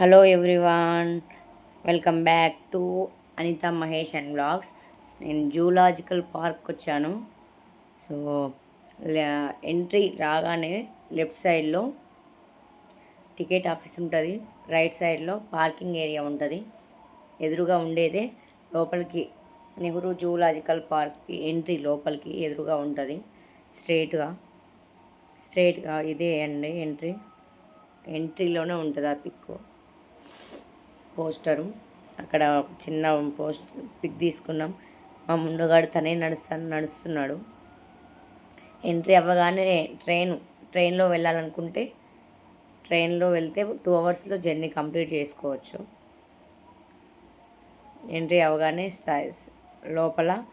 Hello everyone welcome back to Anita Mahesh and blogs. నేను zoological park వచ్చాను. So entry రాగానే left సైడ్లో ticket office ఉంటుంది. Right సైడ్లో పార్కింగ్ ఏరియా ఉంటుంది. ఎదురుగా ఉండేదే లోపలికి నెహ్రూ జూలాజికల్ పార్క్కి ఎంట్రీ లోపలికి ఎదురుగా ఉంటుంది. స్ట్రేట్గా స్ట్రేట్గా ఇదే అండి ఎంట్రీ. ఎంట్రీలోనే ఉంటుంది ఆ పిక్కు పోస్టరు. అక్కడ చిన్న పోస్ట్ పిక్ తీసుకున్నాం. మా ముందుగాడు తనే నడుస్తాను నడుస్తున్నాడు. ఎంట్రీ అవ్వగానే ట్రైన్ ట్రైన్లో వెళ్ళాలనుకుంటే ట్రైన్లో వెళ్తే టూ అవర్స్లో జర్నీ కంప్లీట్ చేసుకోవచ్చు. ఎంట్రీ అవ్వగానే లోపల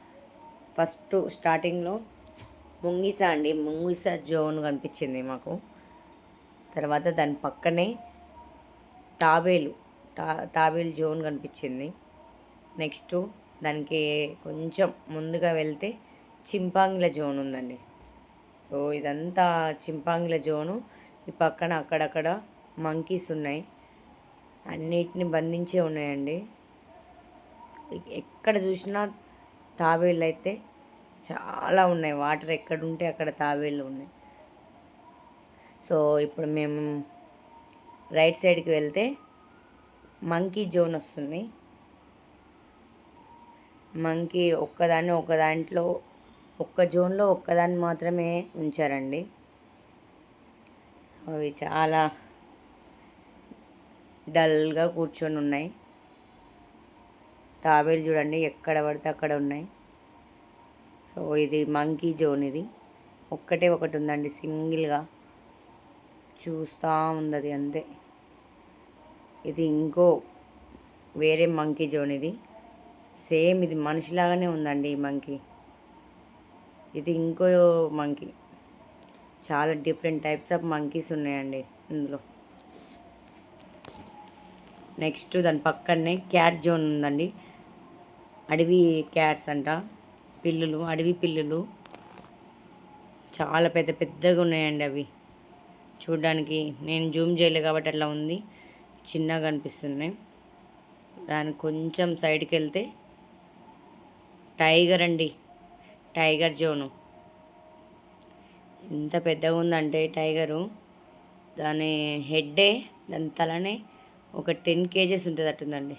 ఫస్ట్ స్టార్టింగ్లో ముంగిస అండి. ముంగిస జోన్ కనిపించింది మాకు. తర్వాత దాని పక్కనే తాబేలు. తా తాబేలు జోన్ కనిపించింది. నెక్స్ట్ దానికి కొంచెం ముందుగా వెళ్తే చింపాంగిల జోన్ ఉందండి. సో ఇదంతా చింపాంగిల జోను. ఈ పక్కన అక్కడక్కడ మంకీస్ ఉన్నాయి. అన్నిటిని బంధించే ఉన్నాయండి. ఎక్కడ చూసినా తాబేళ్ళు అయితే చాలా ఉన్నాయి. వాటర్ ఎక్కడ ఉంటే అక్కడ తాబేళ్ళు ఉన్నాయి. సో ఇప్పుడు మేము రైట్ సైడ్కి వెళ్తే మంకీ జోన్ వస్తుంది. మంకీ ఒక్కదాన్ని ఒక దాంట్లో ఒక్క జోన్లో ఒక్కదాన్ని మాత్రమే ఉంచారండి. అవి చాలా డల్గా కూర్చొని ఉన్నాయి. తాబేలు చూడండి ఎక్కడ పడితే అక్కడ ఉన్నాయి. సో ఇది మంకీ జోన్ ఇది. ఒక్కటే ఒకటి ఉందండి సింగిల్గా. చూస్తూ ఉంది అది అంతే. ఇది ఇంకో వేరే మంకీ జోన్ ఇది. సేమ్ ఇది మనిషిలాగానే ఉందండి ఈ మంకీ ఇది ఇంకో మంకీ చాలా డిఫరెంట్ టైప్స్ ఆఫ్ మంకీస్ ఉన్నాయండి ఇందులో. నెక్స్ట్ దాని పక్కనే క్యాట్ జోన్ ఉందండి. అడవి క్యాట్స్ అంట పిల్లులు అడవి పిల్లులు. చాలా పెద్ద పెద్దగా ఉన్నాయండి అవి. చూడడానికి నేను జూమ్ చేయలేదు కాబట్టి అట్లా ఉంది. చిన్నగా అనిపిస్తున్నాయి. దాని కొంచెం సైడ్కి వెళ్తే టైగర్ అండి. Tiger zone. ఎంత పెద్దగా ఉందంటే టైగరు. దాని హెడ్డే దాని తలనే ఒక టెన్ కేజెస్ ఉంటుంది అట్టుందండి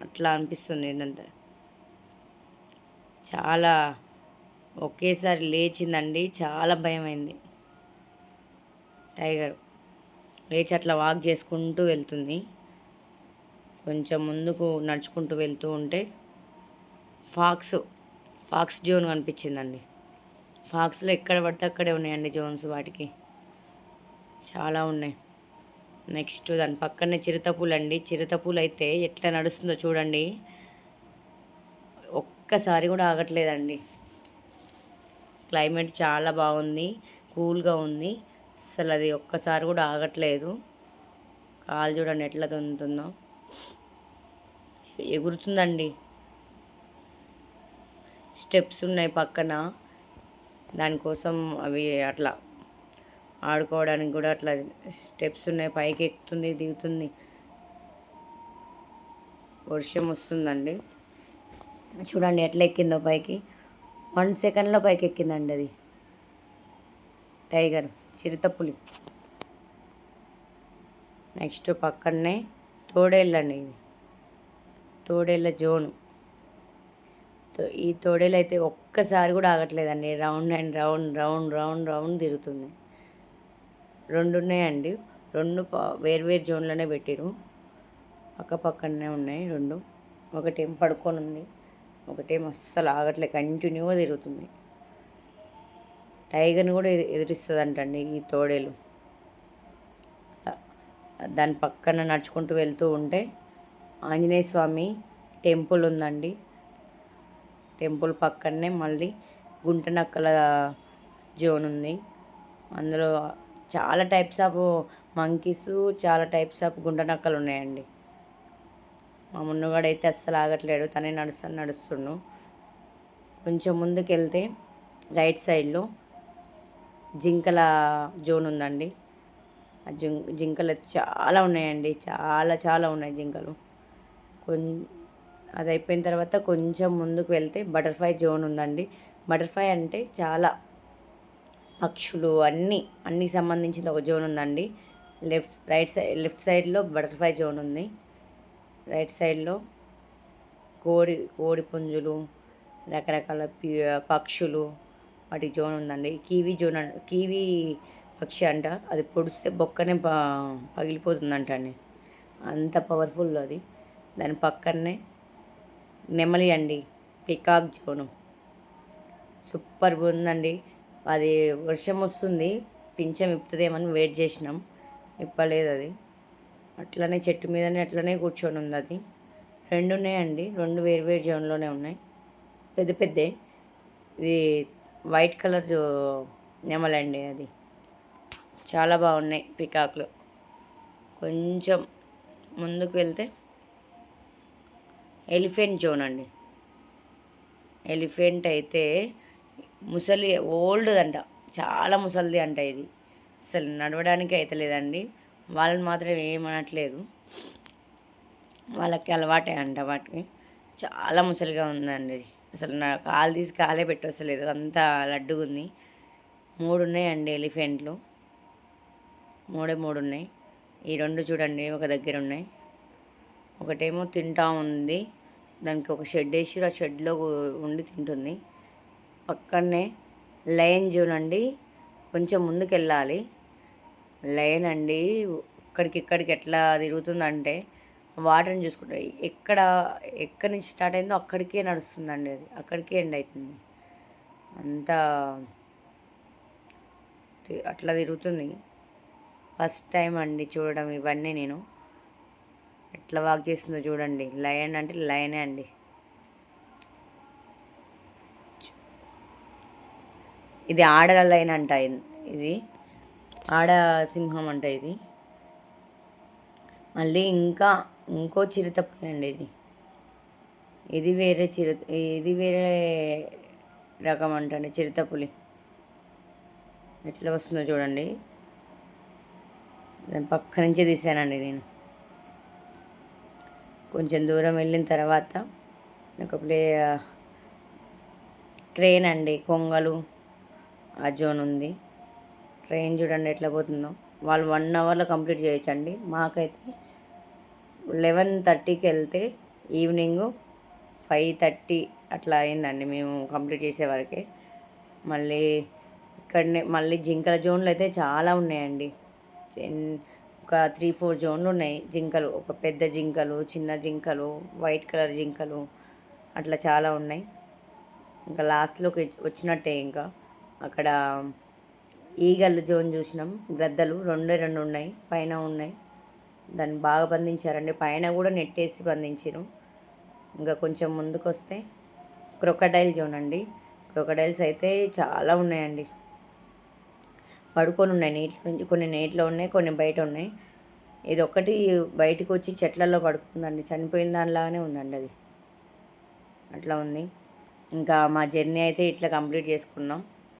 అట్లా అనిపిస్తుంది ఏంటంటే చాలా ఒకేసారి లేచిందండి. చాలా భయమైంది. టైగర్. లేచి అట్లా వాక్ చేసుకుంటూ వెళ్తుంది. కొంచెం ముందుకు నడుచుకుంటూ వెళ్తూ ఉంటే ఫాక్స్ ఫాక్స్ జోన్ కనిపించిందండి. ఫాక్స్లో ఎక్కడ పడితే అక్కడే ఉన్నాయండి జోన్స్ వాటికి. చాలా ఉన్నాయి. నెక్స్ట్ దాని పక్కనే చిరుతపూలు అండి. చిరుతపూలు అయితే ఎట్లా నడుస్తుందో చూడండి. ఒక్కసారి కూడా ఆగట్లేదండి. క్లైమేట్ చాలా బాగుంది కూల్గా ఉంది. అసలు అది ఒక్కసారి కూడా ఆగట్లేదు. కాలు చూడండి ఎట్లా దున్నుతుందో ఎగురుతుందండి. స్టెప్స్ ఉన్నాయి పక్కన. దానికోసం అవి అట్లా ఆడుకోవడానికి కూడా అట్లా స్టెప్స్ ఉన్నాయి. పైకి ఎక్కుతుంది దిగుతుంది. వర్షం వస్తుందండి. చూడండి ఎట్లా ఎక్కిందో పైకి. వన్ సెకండ్లో పైకి ఎక్కిందండి అది. టైగర్. చిరుతపులి. నెక్స్ట్ పక్కనే తోడేళ్ళండి ఇది. తోడేళ్ళ జోను. ఈ తోడేలు అయితే ఒక్కసారి కూడా ఆగట్లేదండి. Round and round round round round తిరుగుతుంది. రెండు ఉన్నాయండి. రెండు వేర్వేరు జోన్లోనే పెట్టిరు. పక్క పక్కనే ఉన్నాయి రెండు. ఒకటేం పడుకొని ఉంది ఒకటేం అస్సలు ఆగట్లే. కంటిన్యూగా తిరుగుతుంది. టైగర్ని కూడా ఎదు- ఎదురిస్తుందంటండి ఈ తోడేలు. దాని పక్కన నడుచుకుంటూ వెళ్తూ ఉంటే ఆంజనేయ స్వామి టెంపుల్ ఉందండి. టెంపుల్ పక్కనే మళ్ళీ గుంట నక్కల జోన్ ఉంది. అందులో చాలా టైప్స్ ఆఫ్ మంకీస్ చాలా టైప్స్ ఆఫ్ గుంట నక్కలు ఉన్నాయండి. మా మున్నగాడైతే అస్సలు ఆగట్లేడు తనే నడుస్తాను నడుస్తుండు. కొంచెం ముందుకు వెళ్తే రైట్ సైడ్లో జింకల జోన్ ఉందండి. ఆ జిం జింకలు అయితే చాలా ఉన్నాయండి. చాలా చాలా ఉన్నాయి జింకలు. కొం అది అయిపోయిన తర్వాత కొంచెం ముందుకు వెళ్తే బటర్ఫ్లై జోన్ ఉందండి. బటర్ఫ్లై అంటే చాలా పక్షులు అన్నీ అన్నీ సంబంధించిన ఒక జోన్ ఉందండి. లెఫ్ట్ రైట్ సైడ్ లెఫ్ట్ సైడ్లో బటర్ఫ్లై జోన్ ఉంది. రైట్ సైడ్లో కోడి కోడి పుంజులు రకరకాల పక్షులు వాటి జోన్ ఉందండి. కీవీ జోన్ అంట కీవీ పక్షి అంట. అది పొడిస్తే బొక్కనే ప పగిలిపోతుందంట అండి. అంత పవర్ఫుల్ అది. దాని పక్కనే నెమలి అండి. Peacock zone. సూపర్ ఉందండి. అది వర్షం వస్తుంది. పింఛం ఇప్పుతుందేమని వెయిట్ చేసినాం. ఇప్పలేదు అది. అట్లనే చెట్టు మీదనే అట్లనే కూర్చొని ఉంది అది. రెండు ఉన్నాయండి రెండు వేరు వేరు జోన్లోనే ఉన్నాయి. పెద్ద పెద్ద. ఇది వైట్ కలర్ జో నెమలండి అది. చాలా బాగున్నాయి పికాక్లు. కొంచెం ముందుకు వెళ్తే ఎలిఫెంట్ జోన్ అండి. ఎలిఫెంట్ అయితే ముసలి ఓల్డ్ అంట చాలా ముసలిది అంట ఇది. అసలు నడవడానికి అయితే లేదండి. వాళ్ళని మాత్రం ఏమనట్లేదు. వాళ్ళకి అలవాటే అంట వాటికి. చాలా ముసలిగా ఉందండి ఇది. అసలు నా కాలు తీసి కాలే పెట్టొస్తలేదు అంత లడ్డుగా ఉంది. మూడు ఉన్నాయండి ఎలిఫెంట్లు. మూడే మూడు ఉన్నాయి ఈ రెండు చూడండి ఒక దగ్గర ఉన్నాయి ఒకటేమో తింటా ఉంది. దానికి ఒక షెడ్ వేసి ఆ షెడ్లో ఉండి తింటుంది. పక్కనే లయన్ చూడండి అండి కొంచెం ముందుకు వెళ్ళాలి లయన్ అండి ఇక్కడికి ఇక్కడికి ఎట్లా తిరుగుతుందంటే వాటర్ని చూసుకుంటే ఎక్కడ ఎక్కడి నుంచి స్టార్ట్ అయిందో అక్కడికే నడుస్తుందండి అది. అక్కడికే ఎండ్ అవుతుంది. అంతా అట్లా తిరుగుతుంది. ఫస్ట్ టైం అండి చూడడం ఇవన్నీ నేను. ఎట్లా వాక్ చేస్తుందో చూడండి. లయన్ అంటే లయనే అండి. ఇది ఆడ లైన్ అంట ఇది. ఆడ సింహం అంట ఇది. మళ్ళీ ఇంకా ఇంకో చిరుతపులి అండి ఇది. ఇది వేరే చిరు ఇది వేరే రకం అంటండి చిరుతపులి ఎట్లా వస్తుందో చూడండి. దాని పక్క నుంచే తీసానండి నేను. కొంచెం దూరం వెళ్ళిన తర్వాత ఒక ప్లే ట్రైన్ అండి కొంగలు ఆ జోన్ ఉంది. ట్రైన్ చూడండి ఎట్లా పోతుందో. వాళ్ళు వన్ అవర్లో కంప్లీట్ చేయొచ్చండి. మాకైతే లెవెన్ థర్టీకి వెళ్తే ఈవినింగ్ ఫైవ్ థర్టీ అట్లా అయిందండి మేము కంప్లీట్ చేసేవరకే మళ్ళీ ఇక్కడనే మళ్ళీ జింకల జోన్లు అయితే చాలా ఉన్నాయండి. ఒక త్రీ ఫోర్ జోన్లు ఉన్నాయి. జింకలు ఒక పెద్ద జింకలు చిన్న జింకలు వైట్ కలర్ జింకలు అట్లా చాలా ఉన్నాయి. ఇంకా లాస్ట్లోకి వచ్చినట్టే ఇంకా. అక్కడ ఈగల్ జోన్ చూసినాం. గ్రద్దలు రెండే రెండు ఉన్నాయి. పైన ఉన్నాయి. దాన్ని బాగా బంధించారండి. పైన కూడా నెట్టేసి బంధించారు ఇంకా కొంచెం ముందుకు వస్తే క్రొకడైల్ చూడండి క్రొకడైల్స్ అయితే చాలా ఉన్నాయండి. పడుకొని ఉన్నాయి. నీటి నుంచి కొన్ని నీటిలో ఉన్నాయి కొన్ని బయట ఉన్నాయి. ఇది ఒక్కటి బయటకు వచ్చి చెట్లలో పడుకుందండి. చనిపోయిన దానిలాగానే ఉందండి అది. అట్లా ఉంది. ఇంకా మా జర్నీ అయితే ఇట్లా కంప్లీట్ చేసుకున్నాం.